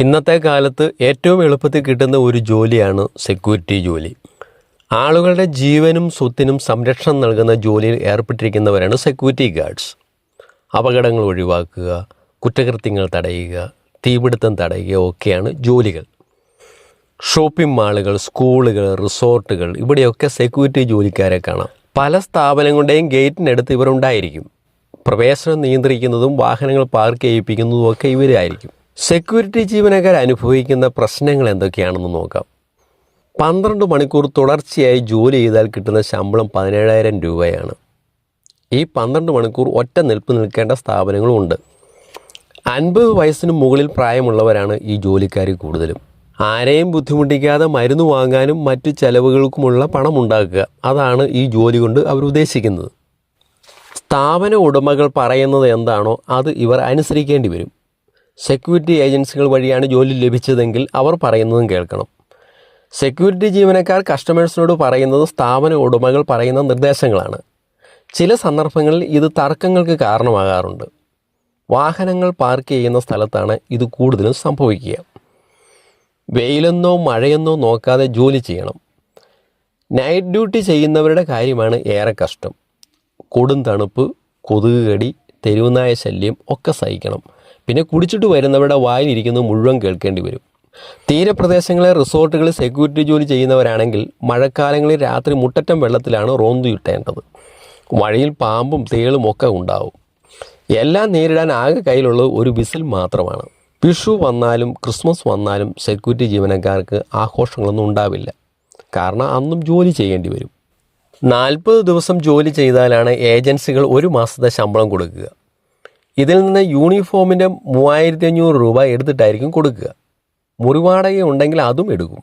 ഇന്നത്തെ കാലത്ത് ഏറ്റവും എളുപ്പത്തിൽ കിട്ടുന്ന ഒരു ജോലിയാണ് സെക്യൂരിറ്റി ജോലി. ആളുകളുടെ ജീവനും സ്വത്തിനും സംരക്ഷണം നൽകുന്ന ജോലിയിൽ ഏർപ്പെട്ടിരിക്കുന്നവരാണ് സെക്യൂരിറ്റി ഗാർഡ്സ്. അപകടങ്ങൾ ഒഴിവാക്കുക കുറ്റകൃത്യങ്ങൾ തടയുക തീപിടുത്തം തടയുക ഒക്കെയാണ് ജോലികൾ. ഷോപ്പിംഗ് മാളുകൾ സ്കൂളുകൾ റിസോർട്ടുകൾ ഇവിടെയൊക്കെ സെക്യൂരിറ്റി ജോലിക്കാരെ കാണാം. പല സ്ഥാപനങ്ങളുടെയും ഗേറ്റിനടുത്ത് ഇവരുണ്ടായിരിക്കും. പ്രവേശനം നിയന്ത്രിക്കുന്നതും വാഹനങ്ങൾ പാർക്ക് ചെയ്യിപ്പിക്കുന്നതും ഒക്കെ ഇവരായിരിക്കും. സെക്യൂരിറ്റി ജീവനക്കാർ അനുഭവിക്കുന്ന പ്രശ്നങ്ങൾ എന്തൊക്കെയാണെന്ന് നോക്കാം. പന്ത്രണ്ട് മണിക്കൂർ തുടർച്ചയായി ജോലി ചെയ്താൽ കിട്ടുന്ന ശമ്പളം പതിനേഴായിരം രൂപയാണ്. ഈ പന്ത്രണ്ട് മണിക്കൂർ ഒറ്റ നിൽപ്പ് നിൽക്കേണ്ട സ്ഥാപനങ്ങളുമുണ്ട് അൻപത് വയസ്സിന് മുകളിൽ പ്രായമുള്ളവരാണ് ഈ ജോലിക്കാർ കൂടുതലും. ആരെയും ബുദ്ധിമുട്ടിക്കാതെ മരുന്ന് വാങ്ങാനും മറ്റു ചെലവുകൾക്കുമുള്ള പണം ഉണ്ടാക്കുക അതാണ് ഈ ജോലി കൊണ്ട് അവർ ഉദ്ദേശിക്കുന്നത്. സ്ഥാപന ഉടമകൾ പറയുന്നത് എന്താണോ അത് ഇവർ അനുസരിക്കേണ്ടി വരും. സെക്യൂരിറ്റി ഏജൻസികൾ വഴിയാണ് ജോലി ലഭിച്ചതെങ്കിൽ അവർ പറയുന്നതും കേൾക്കണം. സെക്യൂരിറ്റി ജീവനക്കാർ കസ്റ്റമേഴ്സിനോട് പറയുന്നത് സ്ഥാപന ഉടമകൾ പറയുന്ന നിർദ്ദേശങ്ങളാണ്. ചില സന്ദർഭങ്ങളിൽ ഇത് തർക്കങ്ങൾക്ക് കാരണമാകാറുണ്ട്. വാഹനങ്ങൾ പാർക്ക് ചെയ്യുന്ന സ്ഥലത്താണ് ഇത് കൂടുതലും സംഭവിക്കുക. വെയിലെന്നോ മഴയെന്നോ നോക്കാതെ ജോലി ചെയ്യണം. നൈറ്റ് ഡ്യൂട്ടി ചെയ്യുന്നവരുടെ കാര്യമാണ് ഏറെ കഷ്ടം. കൊടും തണുപ്പ് കൊതുക് കടി തെരുവുനായ ശല്യം ഒക്കെ സഹിക്കണം. പിന്നെ കുടിച്ചിട്ട് വരുന്നവരുടെ വായിലിരിക്കുന്നത് മുഴുവൻ കേൾക്കേണ്ടി വരും. തീരപ്രദേശങ്ങളെ റിസോർട്ടുകളിൽ സെക്യൂരിറ്റി ജോലി ചെയ്യുന്നവരാണെങ്കിൽ മഴക്കാലങ്ങളിൽ രാത്രി മുട്ടറ്റം വെള്ളത്തിലാണ് റോന്തു കിട്ടേണ്ടത് വഴിയിൽ പാമ്പും തേളും ഒക്കെ ഉണ്ടാവും. എല്ലാം നേരിടാൻ ആകെ കയ്യിലുള്ളത് ഒരു വിസിൽ മാത്രമാണ്. വിഷു വന്നാലും ക്രിസ്മസ് വന്നാലും സെക്യൂരിറ്റി ജീവനക്കാർക്ക് ആഘോഷങ്ങളൊന്നും ഉണ്ടാവില്ല. കാരണം അന്നും ജോലി ചെയ്യേണ്ടി വരും. നാൽപ്പത് ദിവസം ജോലി ചെയ്താലാണ് ഏജൻസികൾ ഒരു മാസത്തെ ശമ്പളം കൊടുക്കുക. ഇതിൽ നിന്ന് യൂണിഫോമിന്റെ മൂവായിരത്തി അഞ്ഞൂറ് രൂപ എടുത്തിട്ടായിരിക്കും കൊടുക്കുക. മുറി വാടക ഉണ്ടെങ്കിൽ അതും എടുക്കും.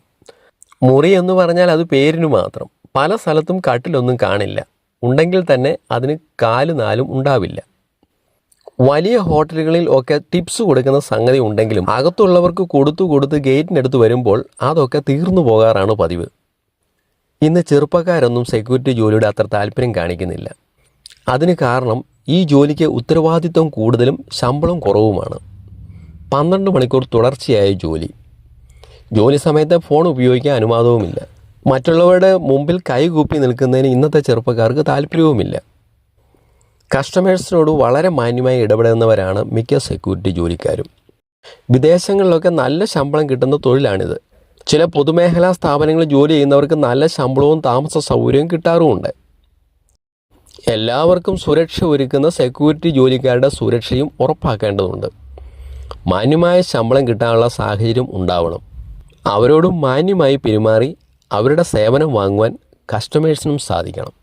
മുറി എന്ന് പറഞ്ഞാൽ അത് പേരിന് മാത്രം. പല സ്ഥലത്തും കട്ടിലൊന്നും കാണില്ല. ഉണ്ടെങ്കിൽ തന്നെ അതിന് കാൽ നാലും ഉണ്ടാവില്ല. വലിയ ഹോട്ടലുകളിൽ ഒക്കെ ടിപ്സ് കൊടുക്കുന്ന സംഗതി ഉണ്ടെങ്കിലും അകത്തുള്ളവർക്ക് കൊടുത്തു കൊടുത്ത് ഗേറ്റിനടുത്ത് വരുമ്പോൾ അതൊക്കെ തീർന്നു പോകാറാണ് പതിവ്. ഇന്ന് ചെറുപ്പക്കാരൊന്നും സെക്യൂരിറ്റി ജോലിയുടെ അത്ര താല്പര്യം കാണിക്കുന്നില്ല. അതിന് കാരണം ഈ ജോലിക്ക് ഉത്തരവാദിത്വം കൂടുതലും ശമ്പളം കുറവുമാണ്. പന്ത്രണ്ട് മണിക്കൂർ തുടർച്ചയായ ജോലി. ജോലി സമയത്ത് ഫോൺ ഉപയോഗിക്കാൻ അനുവാദവുമില്ല. മറ്റുള്ളവരുടെ മുമ്പിൽ കൈകൂപ്പി നിൽക്കുന്നതിന് ഇന്നത്തെ ചെറുപ്പക്കാർക്ക് താല്പര്യവുമില്ല. കസ്റ്റമേഴ്സിനോട് വളരെ മാന്യമായി ഇടപെടുന്നവരാണ് മിക്ക സെക്യൂരിറ്റി ജോലിക്കാരും. വിദേശങ്ങളിലൊക്കെ നല്ല ശമ്പളം കിട്ടുന്ന തൊഴിലാണിത്. ചില പൊതുമേഖലാ സ്ഥാപനങ്ങളിൽ ജോലി ചെയ്യുന്നവർക്ക് നല്ല ശമ്പളവും താമസ സൗകര്യവും കിട്ടാറുമുണ്ട്. എല്ലാവർക്കും സുരക്ഷ ഒരുക്കുന്ന സെക്യൂരിറ്റി ജോലിക്കാരുടെ സുരക്ഷയും ഉറപ്പാക്കേണ്ടതുണ്ട്. മാന്യമായ ശമ്പളം കിട്ടാനുള്ള സാഹചര്യം ഉണ്ടാവണം. അവരോടും മാന്യമായി പെരുമാറി അവരുടെ സേവനം വാങ്ങുവാൻ കസ്റ്റമേഴ്സിനും സാധിക്കണം.